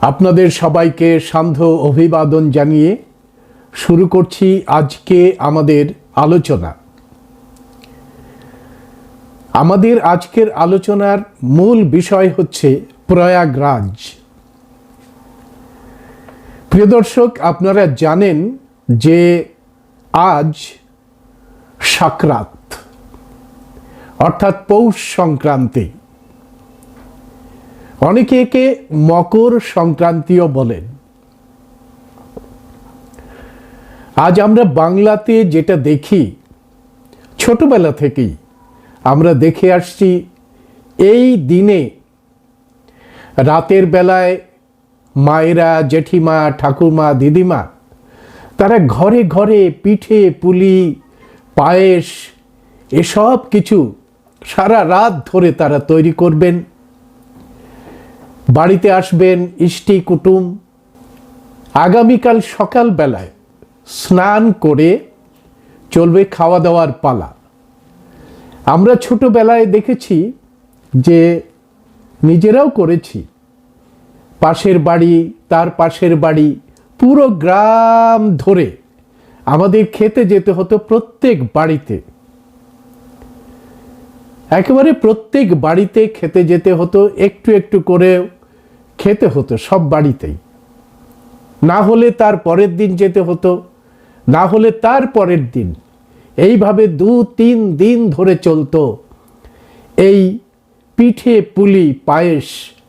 আপনাদের সবাইকে সান্ধ্য অভিবাদন জানিয়ে শুরু করছি আজকে আমাদের আলোচনা। আমাদের আজকের আলোচনার মূল বিষয় হচ্ছে প্রয়াগরাজ। প্রিয় দর্শক, আপনারা জানেন যে আজ সাকরাত অর্থাৎ পৌষ সংক্রান্তি। অনেকে একে মকর সংক্রান্তিও বলেন। আজ আমরা বাংলাতে যেটা দেখি, ছোটবেলা থেকেই আমরা দেখে আসছি, এই দিনে রাতের বেলায় মায়েরা, জেঠিমা, ঠাকুরমা, দিদিমা, তারা ঘরে ঘরে পিঠে, পুলি, পায়েস, এসব কিছু সারা রাত ধরে তারা তৈরি করবেন। বাড়িতে আসবেন, ইষ্টি কুটুম। আগামীকাল সকালবেলায় স্নান করে চলবে খাওয়া দাওয়ার পালা। আমরা ছোটোবেলায় দেখেছি যে নিজেরাও করেছি। পাশের বাড়ি, তার পাশের বাড়ি, পুরো গ্রাম ধরে আমাদের খেতে যেতে হতো প্রত্যেক বাড়িতে। একেবারে প্রত্যেক বাড়িতে খেতে যেতে হতো, একটু একটু করে খেতে হতো, সব বাড়িতেই। না হলে তার পরের দিন যেতে হতো, না হলে তার পরের দিন। এইভাবে দু, তিন দিন ধরে চলতো এই পিঠে পুলি পায়েস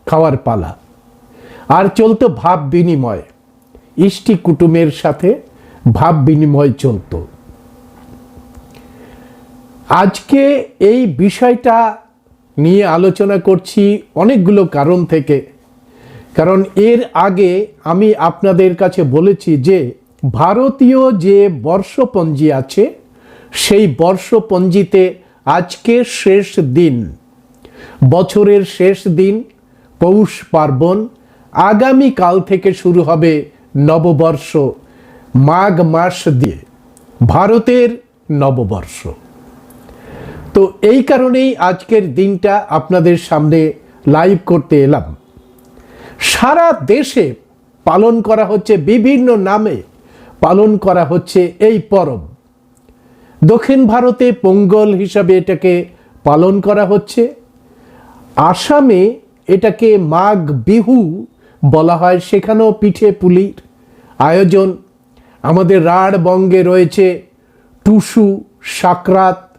খাওয়ার পালা। আর চলতো ভাব বিনিময়। ইষ্টি কুটুমের সাথে ভাব বিনিময় চলতো। আজকে এই বিষয়টা নিয়ে আলোচনা করছি অনেকগুলো কারণ থেকে। কারণ এর আগে আমি আপনাদের কাছে বলেছি যে ভারতীয় যে বর্ষপঞ্জি আছে, সেই বর্ষপঞ্জিতে আজকে শেষ দিন, বছরের শেষ দিন, পৌষ পার্বণ আগামী কাল থেকে শুরু হবে নববর্ষ, মাঘ মাস দিয়ে, ভারতের নববর্ষ। তো এই কারণেই আজকের দিনটা আপনাদের সামনে লাইভ করতে এলাম। সারা দেশে পালন করা হচ্ছে বিভিন্ন নামে পালন করা হচ্ছে এই পরব। দক্ষিণ ভারতে পোঙ্গল হিসাবে এটাকে পালন করা হচ্ছে। আসামে এটাকে মাঘ বিহু বলা হয়, সেখানেও পিঠে পুলির আয়োজন। আমাদের রাঢ়বঙ্গে রয়েছে টুসু, সাকরাত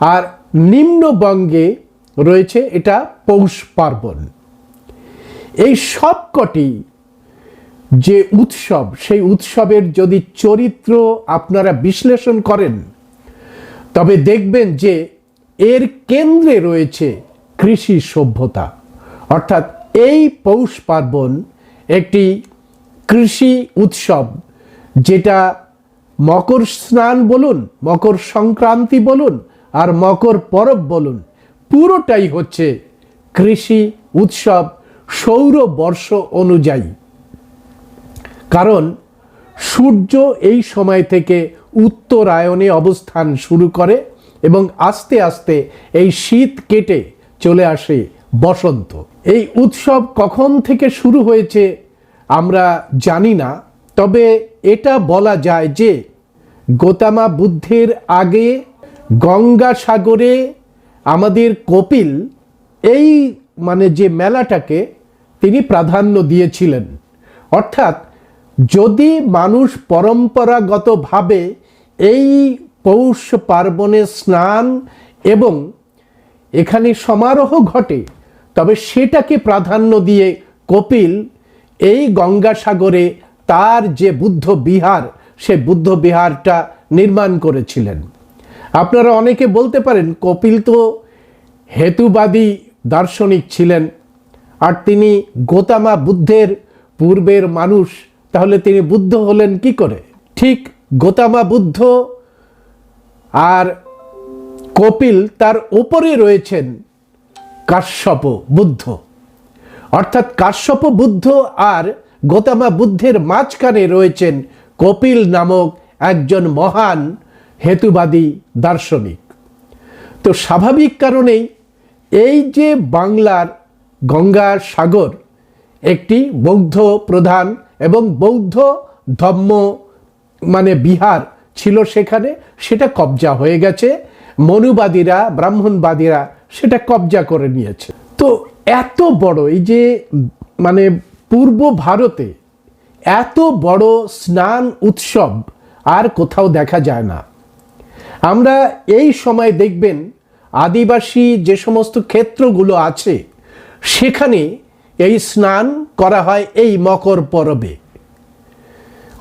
আর নিম্নবঙ্গে রয়েছে এটা পৌষ পার্বণ। এই সবকটি যে উৎসব, সেই উৎসবের যদি চরিত্র আপনারা বিশ্লেষণ করেন, তবে দেখবেন যে এর কেন্দ্রে রয়েছে কৃষি সভ্যতা। অর্থাৎ এই পৌষ পার্বণ একটি কৃষি উৎসব, যেটা মকর স্নান বলুন, মকর সংক্রান্তি বলুন আর মকর পরব বলুন। পুরোটাই হচ্ছে কৃষি উৎসব সৌর বর্ষ অনুযায়ী। কারণ সূর্য এই সময় থেকে উত্তরায়ণে অবস্থান শুরু করে এবং আস্তে আস্তে এই শীত কেটে চলে আসে বসন্ত। এই উৎসব কখন থেকে শুরু হয়েছে আমরা জানি না, তবে এটা বলা যায় যে গোতামা বুদ্ধের আগে গঙ্গাসাগরে আমাদের কপিল এই মানে যে মেলাটাকে তিনি প্রাধান্য দিয়েছিলেন। অর্থাৎ যদি মানুষ পরম্পরাগতভাবে এই পৌষ পার্বণে স্নান এবং এখানে সমারোহ ঘটে, তবে সেটাকে প্রাধান্য দিয়ে কপিল এই গঙ্গাসাগরে তার যে বুদ্ধ বিহার, সে বুদ্ধ বিহারটা নির্মাণ করেছিলেন। আপনারা অনেকে বলতে পারেন, কপিল তো হেতুবাদী দার্শনিক ছিলেন। আর তিনি গোতামা বুদ্ধের পূর্বের মানুষ, তাহলে তিনি বুদ্ধ হলেন কি করে? ঠিক গোতামা বুদ্ধ আর কপিল তার ওপরে রয়েছেন কাশ্যপ বুদ্ধ। অর্থাৎ কাশ্যপ বুদ্ধ আর গোতামা বুদ্ধের মাঝখানে রয়েছেন কপিল নামক একজন মহান হেতুবাদী দার্শনিক। তো স্বাভাবিক কারণেই এই যে বাংলার গঙ্গা সাগর একটি বৌদ্ধ প্রধান এবং বৌদ্ধ ধর্ম মানে বিহার ছিল সেখানে, সেটা কবজা হয়ে গেছে। মনুবাদীরা, ব্রাহ্মণবাদীরা সেটা কবজা করে নিয়েছে। তো এত বড় এই যে মানে পূর্ব ভারতে এত বড় স্নান উৎসব আর কোথাও দেখা যায় না। আমরা এই সময় দেখবেন আদিবাসী যে সমস্ত ক্ষেত্রগুলো আছে, সেখানে এই স্নান করা হয় এই মকর পরবে।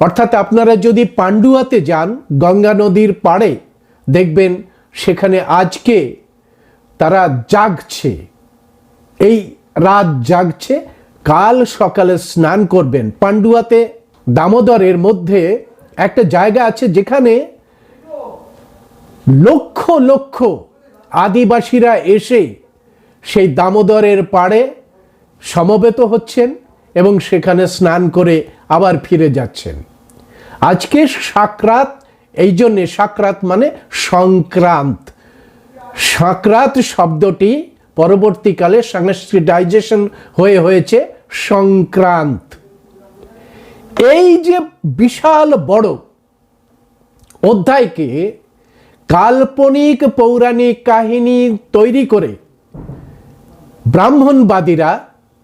অর্থাৎ আপনারা যদি পান্ডুয়াতে যান, গঙ্গা নদীর পাড়ে, দেখবেন সেখানে আজকে তারা জাগছে। এই রাত জাগছে, কাল সকালে স্নান করবেন। পান্ডুয়াতে দামোদরের মধ্যে একটা জায়গা আছে যেখানে লক্ষ লক্ষ আদিবাসীরা এসে সেই দামোদরের পাড়ে সমবেত হচ্ছেন এবং সেখানে স্নান করে আবার ফিরে যাচ্ছেন। আজকে সাকরাত, এই জন্যে সাকরাত মানে সংক্রান্ত। সাকরাত শব্দটি পরবর্তীকালে সংস্কৃতাইজেশন হয়ে হয়েছে সংক্রান্ত। এই যে বিশাল বড় অধ্যায়কে কাল্পনিক পৌরাণিক কাহিনী তৈরি করে ব্রাহ্মণবাদীরা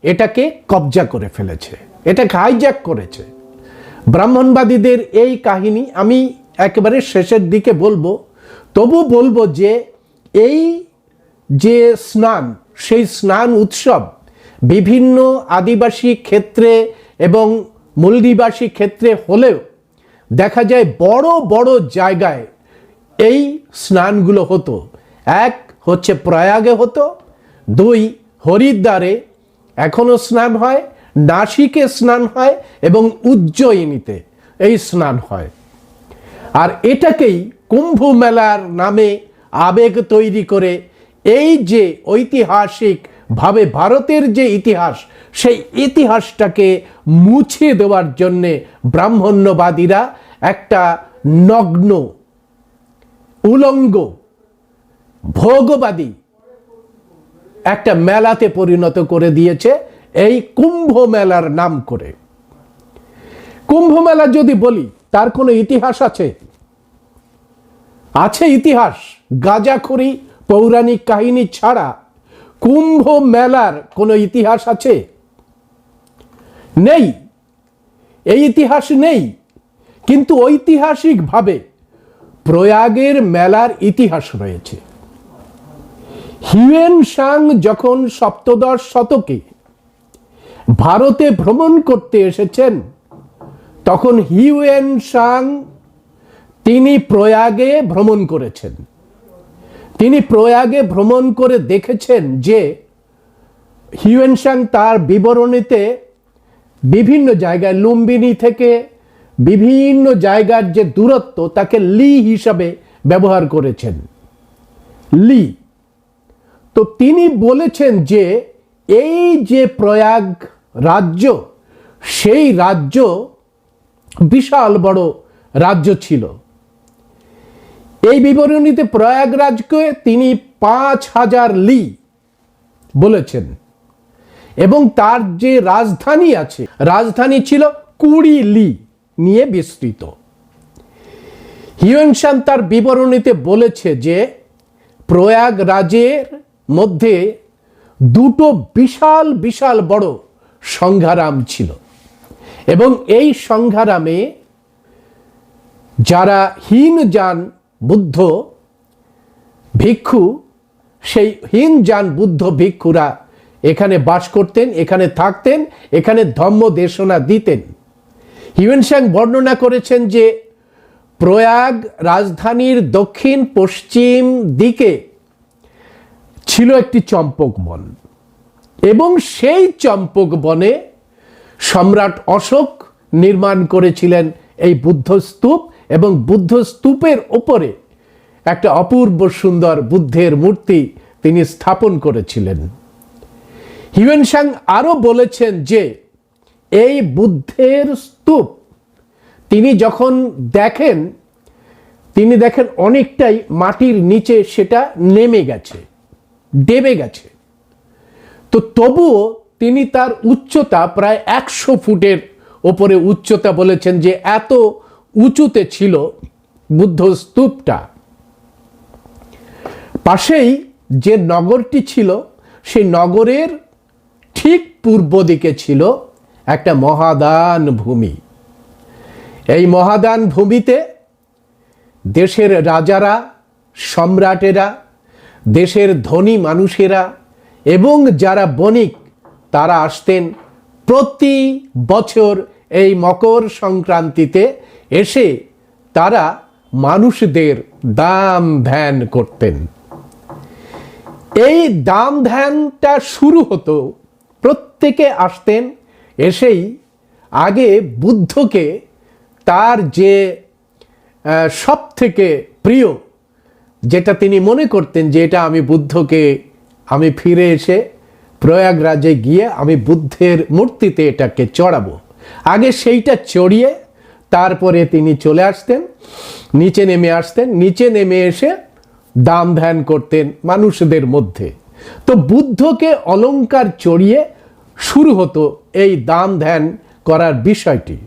এটাকে কবজা করে ফেলেছে, এটাকে হাইজ্যাক করেছে। ব্রাহ্মণবাদীদের এই কাহিনী আমি একেবারে শেষের দিকে বলব, তবু বলব যে এই যে স্নান, সেই স্নান উৎসব বিভিন্ন আদিবাসী ক্ষেত্রে এবং মূলনিবাসী ক্ষেত্রে হলেও দেখা যায় বড় বড় জায়গায় এই স্নানগুলো হতো। এক হচ্ছে প্রয়াগে হতো, দুই হরিদ্বারে এখনও স্নান হয়, নাসিকে স্নান হয় এবং উজ্জয়িনীতে এই স্নান হয়। আর এটাকেই কুম্ভ মেলার নামে আবেগ তৈরি করে এই যে ঐতিহাসিক ভাবে ভারতের যে ইতিহাস, সেই ইতিহাসটাকে মুছে দেওয়ার জন্যে ব্রাহ্মণ্যবাদীরা একটা নগ্ন উলঙ্গ, ভোগবাদী একটা মেলাতে পরিণত করে দিয়েছে এই কুম্ভ মেলার নাম করে। কুম্ভ মেলা যদি বলি, তার কোনো ইতিহাস আছে? আছে ইতিহাস। গাজাখুরি পৌরাণিক কাহিনী ছাড়া কুম্ভ মেলার কোনো ইতিহাস আছে? নেই। এই ইতিহাস নেই। কিন্তু ঐতিহাসিকভাবে প্রয়াগের মেলার ইতিহাস রয়েছে। হিউয়েন সাং যখন সপ্তদশ শতকে ভারতে ভ্রমণ করতে এসেছেন, তখন হিউয়েন সাং তিনি প্রয়াগে ভ্রমণ করেছেন। তিনি প্রয়াগে ভ্রমণ করে দেখেছেন যে হিউয়েন সাং তার বিবরণীতে বিভিন্ন জায়গায় লুম্বিনী থেকে বিভিন্ন জায়গার যে দূরত্ব তাকে লি হিসাবে ব্যবহার করেছেন। লি। তো তিনি বলেছেন যে এই যে প্রয়াগ রাজ্য, সেই রাজ্য বিশাল বড় রাজ্য ছিল। এই বিবরণীতে প্রয়াগরাজকে তিনি পাঁচ হাজার লি বলেছেন এবং তার যে রাজধানী আছে, রাজধানী ছিল কুড়ি লি। নিয়ে বিস্তৃত। হিউয়েনসান তার বিবরণীতে বলেছে যে, প্রয়াগরাজের মধ্যে দুটো বিশাল বিশাল বড় সংঘারাম ছিল এবং এই সংঘারামে যারা হীন যান বুদ্ধ ভিক্ষু, সেই হীন যান বুদ্ধ ভিক্ষুরা এখানে বাস করতেন, এখানে থাকতেন, এখানে ধর্ম দেশনা দিতেন। হিউয়েনসাং বর্ণনা করেছেন যে প্রয়াগ রাজধানীর দক্ষিণ পশ্চিম দিকে ছিল একটি চম্পক বন। এবং সেই চম্পক বনে সম্রাট অশোক নির্মাণ করেছিলেন এই বুদ্ধ স্তূপ এবং বুদ্ধ স্তূপের ওপরে একটা অপূর্ব সুন্দর বুদ্ধের মূর্তি তিনি স্থাপন করেছিলেন। হিউয়েনসাং আরও বলেছেন যে এই বুদ্ধের স্তূপ। তিনি যখন দেখেন, তিনি দেখেন অনেকটাই মাটির নিচে সেটা নেমে গেছে, ডেবে গেছে। তো তবুও তিনি তার উচ্চতা প্রায় একশো ফুটের ওপরে উচ্চতা বলেছেন যে এত উঁচুতে ছিল বুদ্ধ স্তূপটা। পাশেই যে নগরটি ছিল সেই নগরের ঠিক পূর্ব দিকে ছিল একটা মহাদান ভূমি। এই মহাদান ভূমিতে দেশের রাজারা, সম্রাটেরা, দেশের ধনী মানুষেরা এবং যারা বণিক, তারা আসতেন প্রতি বছর এই মকর সংক্রান্তিতে এসে তারা মানুষদের দাম ধ্যান করতেন। এই দাম ধ্যানটা শুরু হতো, প্রত্যেকে আসতেন এসেই আগে বুদ্ধকে তার যে সব থেকে প্রিয়, যেটা তিনি মনে করতেন যে এটা আমি বুদ্ধকে, আমি ফিরে এসে প্রয়াগরাজে গিয়ে আমি বুদ্ধের মূর্তিতে এটাকে চড়াবো। আগে সেইটা চড়িয়ে তারপরে তিনি চলে আসতেন, নিচে নেমে আসতেন, নিচে নেমে এসে দাম ধ্যান করতেন মানুষদের মধ্যে। তো বুদ্ধকে অলংকার চড়িয়ে শুরু হতো এই দান ধ্যান করার বিষয়টি।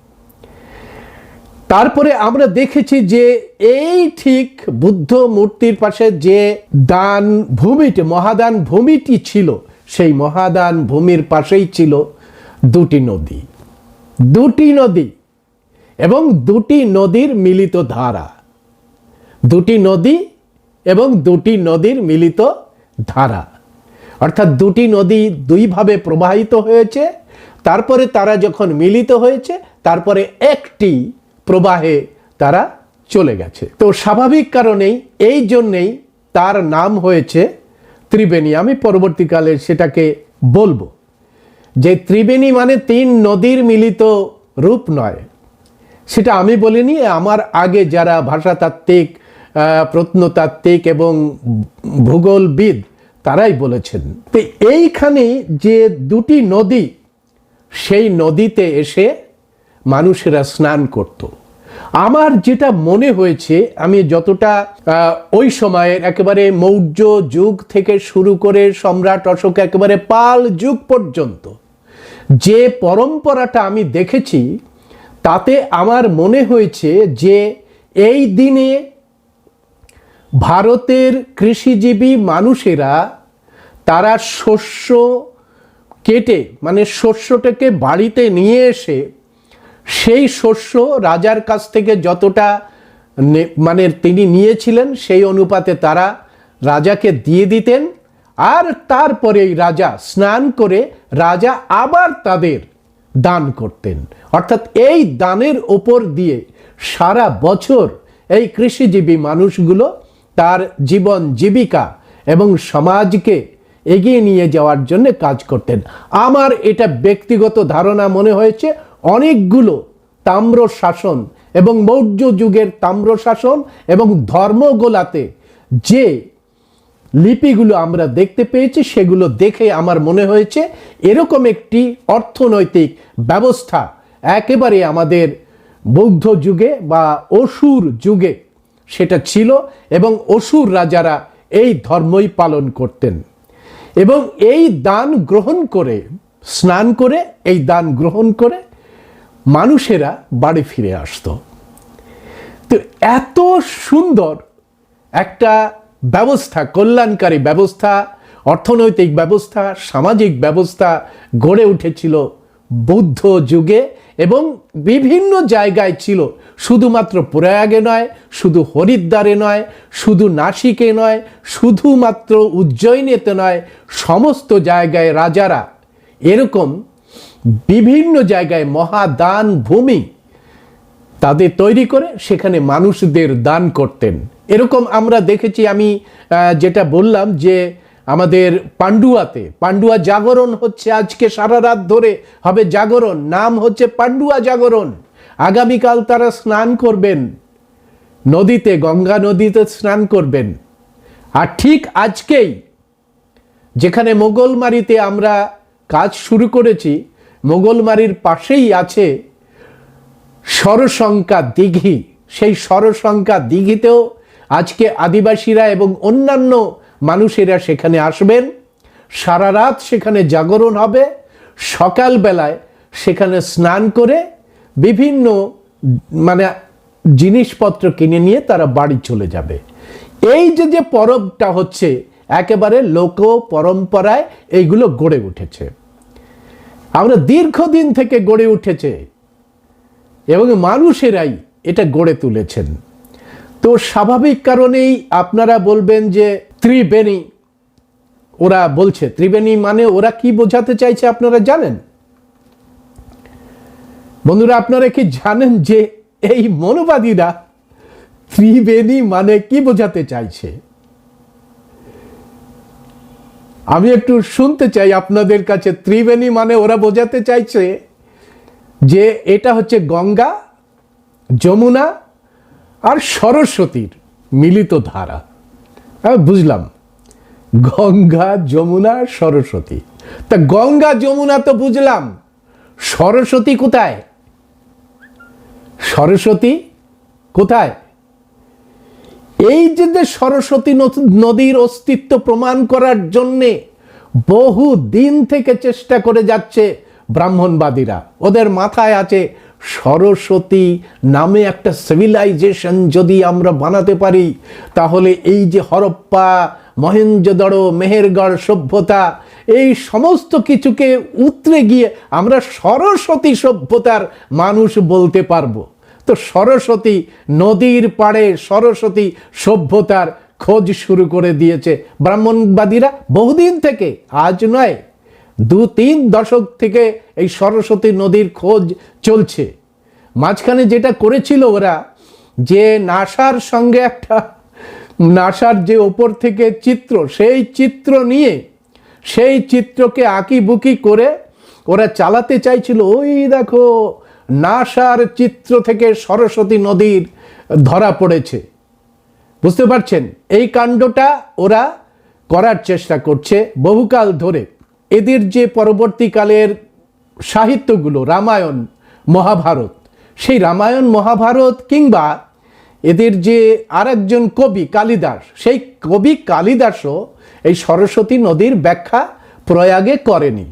তারপরে আমরা দেখেছি যে এই ঠিক বুদ্ধ মূর্তির পাশে যে দান ভূমিটি, মহাদান ভূমিটি ছিল, সেই মহাদান ভূমির পাশেই ছিল দুটি নদী। দুটি নদী এবং দুটি নদীর মিলিত ধারা। দুটি নদী এবং দুটি নদীর মিলিত ধারা। অর্থাৎ দুটি নদী দুইভাবে প্রবাহিত হয়েছে, তারপরে তারা যখন মিলিত হয়েছে, তারপরে একটি প্রবাহে তারা চলে গেছে। তো স্বাভাবিক কারণেই এই জন্যেই তার নাম হয়েছে ত্রিবেণী। আমি পরবর্তীকালে সেটাকে বলব যে ত্রিবেণী মানে তিন নদীর মিলিত রূপ নয়। সেটা আমি বলিনি, আমার আগে যারা ভাষাতাত্ত্বিক প্রত্নতাত্ত্বিক এবং ভূগোলবিদ তারাই বলেছেন। তো এইখানে যে দুটি নদী, সেই নদীতে এসে মানুষেরা স্নান করত। আমার যেটা মনে হয়েছে, আমি যতটা ওই সময়ের একেবারে মৌর্য যুগ থেকে শুরু করে সম্রাট অশোক একেবারে পাল যুগ পর্যন্ত, যে পরম্পরাটা আমি দেখেছি, তাতে আমার মনে হয়েছে যে এই দিনে ভারতের কৃষিজীবী মানুষেরা তারা শস্য কেটে মানে শস্যটাকে বাড়িতে নিয়ে এসে সেই শস্য রাজার কাছ থেকে যতটা মানে তিনি নিয়েছিলেন সেই অনুপাতে তারা রাজাকে দিয়ে দিতেন আর তারপরেই রাজা স্নান করে রাজা আবার তাদের দান করতেন। অর্থাৎ এই দানের ওপর দিয়ে সারা বছর এই কৃষিজীবী মানুষগুলো তার জীবন জীবিকা এবং সমাজকে এগিয়ে নিয়ে যাওয়ার জন্য কাজ করতেন। আমার এটা ব্যক্তিগত ধারণা মনে হয়েছে, অনেকগুলো তাম্র শাসন এবং মৌর্য যুগের তাম্র শাসন এবং ধর্মগোলাতে যে লিপিগুলো আমরা দেখতে পেয়েছি, সেগুলো দেখে আমার মনে হয়েছে এরকম একটি অর্থনৈতিক ব্যবস্থা একেবারে আমাদের বৌদ্ধ যুগে বা অসুর যুগে সেটা ছিল এবং অসুর রাজারা এই ধর্মই পালন করতেন। এবং এই দান গ্রহণ করে, স্নান করে, এই দান গ্রহণ করে মানুষেরা বাড়ি ফিরে আসতো। তো এত সুন্দর একটা ব্যবস্থা, কল্যাণকারী ব্যবস্থা, অর্থনৈতিক ব্যবস্থা, সামাজিক ব্যবস্থা গড়ে উঠেছিল বৌদ্ধ যুগে এবং বিভিন্ন জায়গায় ছিল। শুধুমাত্র প্রয়াগে নয়, শুধু হরিদ্বারে নয়, শুধু নাসিকে নয়, শুধুমাত্র উজ্জয়িনীতে নয়, সমস্ত জায়গায় রাজারা। এরকম বিভিন্ন জায়গায় মহাদান ভূমি তাদের তৈরি করে সেখানে মানুষদের দান করতেন। এরকম আমরা দেখেছি, আমি যেটা বললাম যে আমাদের পাণ্ডুয়াতে পান্ডুয়া জাগরণ হচ্ছে আজকে সারা রাত ধরে, হবে জাগরণ, নাম হচ্ছে পান্ডুয়া জাগরণ। আগামীকাল তারা স্নান করবেন, নদীতে, গঙ্গা নদীতে স্নান করবেন। আর ঠিক আজকেই, যেখানে মোগলমারিতে আমরা কাজ শুরু করেছি, মোগলমারির পাশেই আছে সরসংখ্যা দিঘি। সেই সরসংখ্যা দিঘিতেও আজকে আদিবাসীরা এবং অন্যান্য মানুষেরা সেখানে আসবেন, সারা রাত সেখানে জাগরণ হবে, সকালবেলায় সেখানে স্নান করে বিভিন্ন মানে জিনিসপত্র কিনে নিয়ে তারা বাড়ি চলে যাবে। এই যে যে পরবটা হচ্ছে, একেবারে লোক পরম্পরায় এইগুলো গড়ে উঠেছে। আমরা দীর্ঘদিন থেকে গড়ে উঠেছে এবং মানুষেরাই এটা গড়ে তুলেছেন। তো স্বাভাবিক কারণেই আপনারা বলবেন যে ত্রিবেণী, ওরা বলছে, ত্রিবেণী মানে ওরা কি বোঝাতে চাইছে আপনারা জানেন? বন্ধুরা, আপনারা কি জানেন যে এই মনোবাদীরা ত্রিবেণী মানে কি বোঝাতে চাইছে? আমি একটু শুনতে চাই আপনাদের কাছে, ত্রিবেণী মানে ওরা বোঝাতে চাইছে যে এটা হচ্ছে গঙ্গা, যমুনা আর সরস্বতীর মিলিত ধারা। আমি বুঝলাম, গঙ্গা, যমুনা, সরস্বতী। তা গঙ্গা, যমুনা তো বুঝলাম, সরস্বতী কোথায়? সরস্বতী কোথায়? এই যে সরস্বতী নদ- নদীর অস্তিত্ব প্রমাণ করার জন্যে বহু দিন থেকে চেষ্টা করে যাচ্ছে ব্রাহ্মণবাদীরা, ওদের মাথায় আছে সরস্বতী নামে একটা সিভিলাইজেশন যদি আমরা বানাতে পারি, তাহলে এই যে হরপ্পা মহেঞ্জোদড়ো মেহেরগড়, সভ্যতা, এই সমস্ত কিছুকে উতরে গিয়ে আমরা সরস্বতী সভ্যতার মানুষ বলতে পারব। তো সরস্বতী নদীর পাড়ে সরস্বতী সভ্যতার খোঁজ শুরু করে দিয়েছে ব্রাহ্মণবাদীরা বহুদিন থেকে। আজ নয় দু তিন দশক থেকে এই সরস্বতী নদীর খোঁজ চলছে। মাঝখানে যেটা করেছিল ওরা, যে নাসার সঙ্গে একটা, নাসার যে ওপর থেকে চিত্র, সেই চিত্র নিয়ে, সেই চিত্রকে আঁকি বুকি করে ওরা চালাতে চাইছিল, ওই দেখো, নাসার চিত্র থেকে সরস্বতী নদীর ধরা পড়েছে। বুঝতে পারছেন? এই কাণ্ডটা ওরা করার চেষ্টা করছে বহুকাল ধরে। এদের যে পরবর্তীকালের সাহিত্যগুলো, রামায়ণ, মহাভারত, সেই রামায়ণ, মহাভারত কিংবা এদের যে আরেকজন কবি কালিদাস, সেই কবি কালিদাসও এই সরস্বতী নদীর ব্যাখ্যা প্রয়াগে করেনি।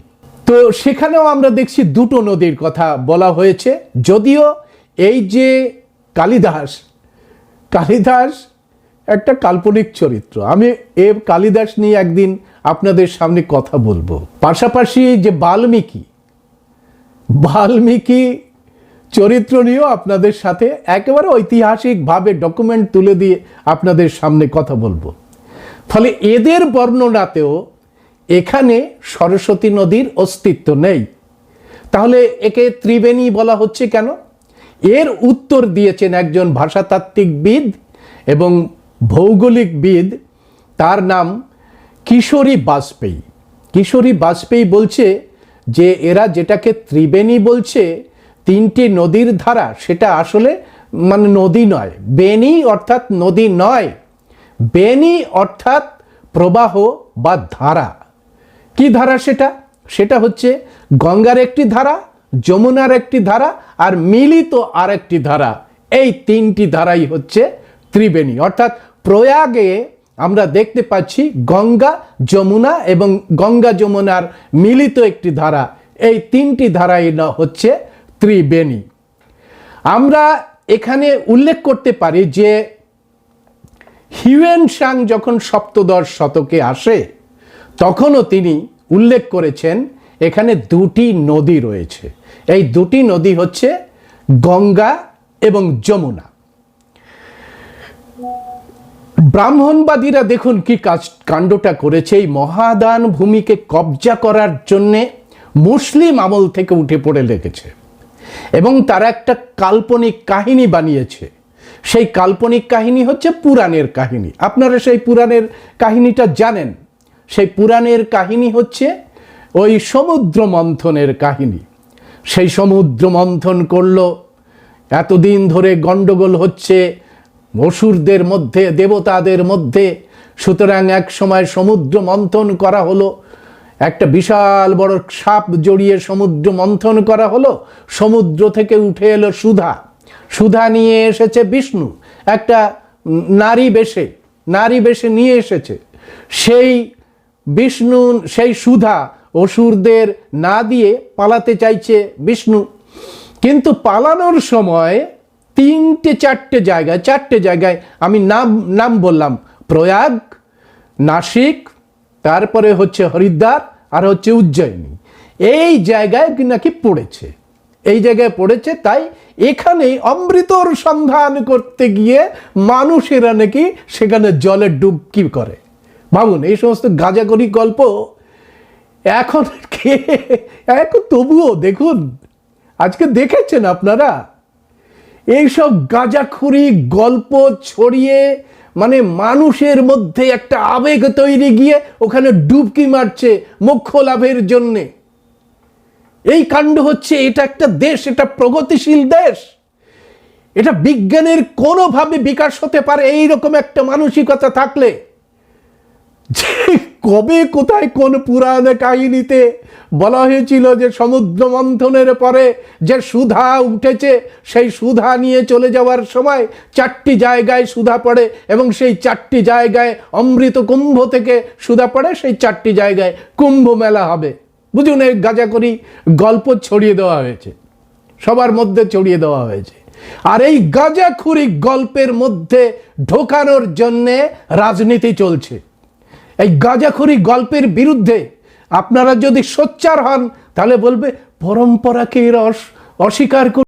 তো সেখানেও আমরা দেখছি দুটো নদীর কথা বলা হয়েছে। যদিও এই যে কালিদাস কালিদাস একটা কাল্পনিক চরিত্র। আমি এ কালিদাস নিয়ে একদিন আপনাদের সামনে কথা বলব। পাশাপাশি যে বাল্মীকি বাল্মীকি চরিত্র নিয়েও আপনাদের সাথে একেবারে ঐতিহাসিকভাবে ডকুমেন্ট তুলে দিয়ে আপনাদের সামনে কথা বলব। ফলে এদের বর্ণনাতেও এখানে সরস্বতী নদীর অস্তিত্ব নেই। তাহলে একে ত্রিবেণী বলা হচ্ছে কেন? এর উত্তর দিয়েছেন একজন ভাষাতাত্ত্বিকবিদ এবং ভৌগোলিকবিদ, তার নাম কিশোরী বাজপেয়ী। কিশোরী বাজপেয়ী বলছে যে, এরা যেটাকে ত্রিবেণী বলছে, তিনটি নদীর ধারা, সেটা আসলে মানে নদী নয়। বেনি অর্থাৎ নদী নয়। বেনি অর্থাৎ প্রবাহ বা ধারা। কি ধারা সেটা? সেটা হচ্ছে গঙ্গার একটি ধারা, যমুনার একটি ধারা আর মিলিত আর একটি ধারা। এই তিনটি ধারাই হচ্ছে ত্রিবেণী। অর্থাৎ প্রয়াগে আমরা দেখতে পাচ্ছি গঙ্গা যমুনা এবং গঙ্গা যমুনার মিলিত একটি ধারা। এই তিনটি ধারাই হচ্ছে ত্রিবেণী। আমরা এখানে উল্লেখ করতে পারি যে হিউয়েন সাং যখন সপ্তদশ শতকে আসে, তখনও তিনি উল্লেখ করেছেন এখানে দুটি নদী রয়েছে। এই দুটি নদী হচ্ছে গঙ্গা এবং যমুনা। ব্রাহ্মণবাদীরা দেখুন কি কাজ কাণ্ডটা করেছে। এই মহাদান ভূমিকে কবজা করার জন্যে মুসলিম আমল থেকে উঠে পড়ে লেগেছে। এবং তারা একটা কাল্পনিক কাহিনী বানিয়েছে। সেই কাল্পনিক কাহিনী হচ্ছে পুরাণের কাহিনী। আপনারা সেই পুরাণের কাহিনীটা জানেন? সেই পুরাণের কাহিনী হচ্ছে ওই সমুদ্র মন্থনের কাহিনী। সেই সমুদ্র মন্থন করল। এতদিন ধরে গণ্ডগোল হচ্ছে। অসুরদের মধ্যে, দেবতাদের মধ্যে। সুতরাং এক সময় সমুদ্র মন্থন করা হলো। একটা বিশাল বড় সাপ জড়িয়ে সমুদ্র মন্থন করা হলো। সমুদ্র থেকে উঠে এলো সুধা। সুধা নিয়ে এসেছে বিষ্ণু। একটা নারী বেশে নারী বেশে নিয়ে এসেছে। সেই বিষ্ণু, সেই সুধা অসুরদের না দিয়ে পালাতে চাইছে বিষ্ণু। কিন্তু পালানোর সময় তিনটে, চারটে জায়গায় চারটে জায়গায় আমি নাম নাম বললাম। প্রয়াগ, নাসিক, তারপরে হচ্ছে হরিদ্বার, আর হচ্ছে উজ্জয়িনী। এই জায়গায় নাকি পড়েছে। এই জায়গায় পড়েছে, তাই এখানেই অমৃতর সন্ধান করতে গিয়ে মানুষেরা নাকি সেখানে জলে ডুবকি করে। ভাবুন, এই সমস্ত গাঁজাগরি গল্প এখন কে এখন তবুও দেখুন, আজকে দেখেছেন আপনারা? এইসব গাঁজাখুরি গল্প ছড়িয়ে মানে মানুষের মধ্যে একটা আবেগ তৈরি গিয়ে ওখানে ডুবকি মারছে মোক্ষ লাভের জন্যে। এই কাণ্ড হচ্ছে এটা একটা দেশ, এটা প্রগতিশীল দেশ। এটা বিজ্ঞানের কোনোভাবে বিকাশ হতে পারে এইরকম একটা মানসিকতা থাকলে। যে কবে কোথায় কোন পুরাণ কাহিনীতে বলা হয়েছিল যে সমুদ্র মন্থনের পরে যে সুধা উঠেছে, সেই সুধা নিয়ে চলে যাওয়ার সময় চারটি জায়গায় সুধা পড়ে এবং সেই চারটি জায়গায় অমৃত কুম্ভ থেকে সুধা পড়ে, সেই চারটি জায়গায় কুম্ভ মেলা হবে। বুঝুন, এই গাজাকরি গল্প ছড়িয়ে দেওয়া হয়েছে। সবার মধ্যে ছড়িয়ে দেওয়া হয়েছে। আর এই গাজাখুরি গল্পের মধ্যে ঢোকানোর জন্যে রাজনীতি চলছে। এই গাজাখুরি গল্পের বিরুদ্ধে আপনারা যদি সোচ্চার হন তাহলে বলবে পরম্পরাকে এরা অস্বীকার করে